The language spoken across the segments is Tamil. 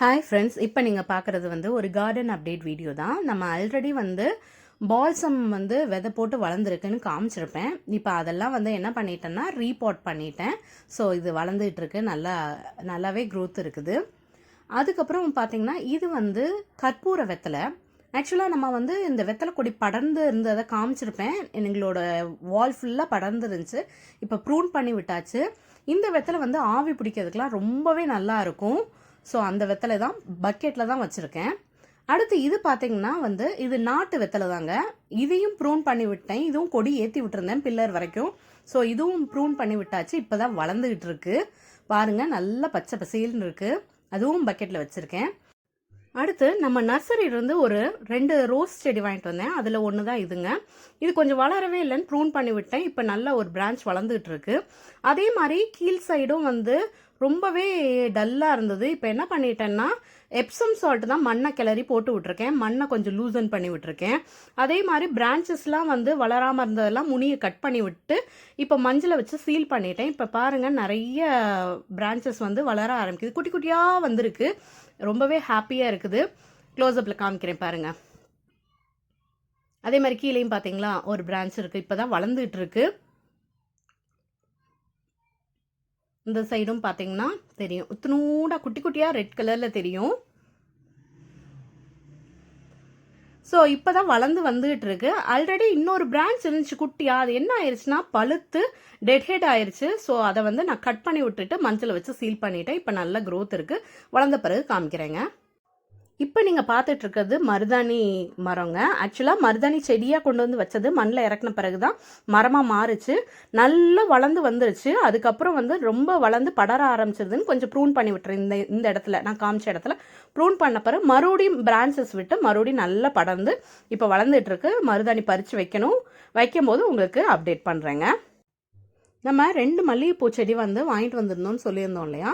ஹாய் ஃப்ரெண்ட்ஸ் இப்போ நீங்கள் பார்க்குறது வந்து ஒரு கார்டன் அப்டேட் வீடியோ தான். நம்ம ஆல்ரெடி வந்து பால்சம் வந்து விதை போட்டு வளர்ந்துருக்குன்னு காமிச்சிருப்பேன். இப்போ அதெல்லாம் வந்து என்ன பண்ணிட்டேன்னா ரீபாட் பண்ணிட்டேன். ஸோ இது வளர்ந்துட்டுருக்கு நல்லா நல்லாவே க்ரோத் இருக்குது. அதுக்கப்புறம் பார்த்தீங்கன்னா இது வந்து கற்பூர வெத்தலை. ஆக்சுவலாக நம்ம வந்து இந்த வெத்தலை கொடி படர்ந்து இருந்ததை காமிச்சிருப்பேன். எங்களோட வால் ஃபுல்லாக படர்ந்து இருந்துச்சு இப்போ ப்ரூன் பண்ணி விட்டாச்சு. இந்த வெத்தலை வந்து ஆவி பிடிக்கிறதுக்கெலாம் ரொம்பவே நல்லா இருக்கும். ஸோ அந்த வெத்தலை தான் பக்கெட்டில் தான் வச்சுருக்கேன். அடுத்து இது பார்த்தீங்கன்னா வந்து இது நாட்டு வெத்தலை தாங்க. இதையும் ப்ரூன் பண்ணி விட்டேன். இதுவும் கொடி ஏற்றி விட்டுருந்தேன் பில்லர் வரைக்கும். ஸோ இதுவும் ப்ரூன் பண்ணி விட்டாச்சு. இப்போ தான் வளர்ந்துக்கிட்டு இருக்கு. பாருங்கள் நல்ல பச்சை பசேல்னு இருக்குது அதுவும் பக்கெட்டில் வச்சுருக்கேன். அடுத்து நம்ம நர்சரியிலேருந்து ஒரு ரெண்டு ரோஸ் செடி வாங்கிட்டு வந்தேன். அதில் ஒன்று தான் இதுங்க. இது கொஞ்சம் வளரவே இல்லைன்னு ப்ரூன் பண்ணி விட்டேன். இப்போ நல்ல ஒரு பிரான்ச் வளர்ந்துகிட்டு இருக்கு. அதே மாதிரி கீழ் சைடும் வந்து ரொம்பவே டல்லாக இருந்தது. இப்போ என்ன பண்ணிட்டேன்னா எப்சம் சால்ட் தான் மண்ணை கிளறி போட்டு விட்ருக்கேன் மண்ணை கொஞ்சம் லூசன் பண்ணி விட்ருக்கேன் அதே மாதிரி பிரான்ச்சஸ்லாம் வந்து வளராமல் இருந்ததெல்லாம் முனியை கட் பண்ணி விட்டு இப்போ மஞ்சளை வச்சு சீல் பண்ணிட்டேன். இப்போ பாருங்கள் நிறைய பிரான்ச்சஸ் வந்து வளர ஆரம்பிக்குது. குட்டி குட்டியாக வந்திருக்கு. ரொம்பவே ஹாப்பியாக இருக்குது. க்ளோஸ்அப்பில் காமிக்கிறேன் பாருங்கள் அதே மாதிரி கீழேயும் பார்த்தீங்களா ஒரு பிரான்ச் இருக்குது இப்போ தான் வளர்ந்துட்டு இருக்குது இந்த சைடும் பார்த்தீங்கன்னா தெரியும். இத்தினூடா குட்டி குட்டியாக ரெட் கலரில் தெரியும். ஸோ இப்போ தான் வளர்ந்து வந்துகிட்டு இருக்கு. ஆல்ரெடி இன்னொரு பிரான்ச் இருந்துச்சு குட்டியா. அது என்ன ஆயிடுச்சுன்னா பழுத்து டெட் ஹெட் ஸோ அதை வந்து நான் கட் பண்ணி விட்டுட்டு மஞ்சள் வச்சு சீல் பண்ணிட்டேன். இப்போ நல்ல க்ரோத் இருக்குது வளர்ந்த பிறகு காமிக்கிறேங்க. இப்போ நீங்கள் பார்த்துட்டு இருக்கிறது மருதாணி மரங்க. ஆக்சுவலாக மருதாணி செடியாக கொண்டு வந்து வச்சது மண்ணில் இறக்குன பிறகு தான் மரமாக மாறுச்சு. நல்லா வளர்ந்து வந்துருச்சு. அதுக்கப்புறம் வந்து ரொம்ப வளர்ந்து படர ஆரம்பிச்சிருதுன்னு கொஞ்சம் ப்ரூன் பண்ணி விட்டுறேன் இந்த இந்த இடத்துல. நான் காமிச்ச இடத்துல. ப்ரூன் பண்ண பிறகு மறுபடியும் பிரான்ச்சஸ் விட்டு மறுபடியும் நல்லா படர்ந்து இப்போ வளர்ந்துட்டு இருக்கு மருதாணி பறித்து வைக்கணும். வைக்கும் போது உங்களுக்கு அப்டேட் பண்ணுறேங்க நம்ம ரெண்டு மல்லிகைப்பூ செடி வந்து வாங்கிட்டு வந்திருந்தோம்னு சொல்லியிருந்தோம் இல்லையா?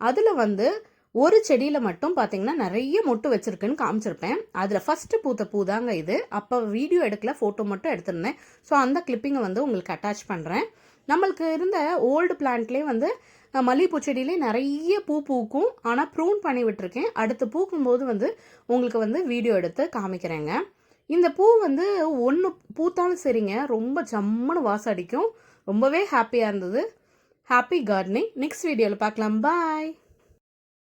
அதில் வந்து ஒரு செடியில் மட்டும் பார்த்தீங்கன்னா நிறைய மொட்டு வச்சிருக்குன்னு காமிச்சிருப்பேன். அதில் ஃபஸ்ட்டு பூத்த பூ தாங்க இது. அப்போ வீடியோ எடுக்கல ஃபோட்டோ மட்டும் எடுத்திருந்தேன். ஸோ அந்த கிளிப்பிங்கை வந்து உங்களுக்கு அட்டாச் பண்ணுறேன் நம்மளுக்கு இருந்த ஓல்டு பிளான்ட்லேயே வந்து மல்லிகைப்பூ செடியிலே நிறைய பூ பூக்கும். ஆனால் ப்ரூன் பண்ணி விட்டுருக்கேன். அடுத்து பூக்கும்போது வந்து உங்களுக்கு வந்து வீடியோ எடுத்து காமிக்கிறேங்க. இந்த பூ வந்து ஒன்று பூத்தாலும் சரிங்க. ரொம்ப ஜம்முன்னு வாசம் அடிக்கும். ரொம்பவே ஹாப்பியாக இருந்தது. ஹாப்பி கார்டனிங் நெக்ஸ்ட் வீடியோவில் பார்க்கலாம். பாய்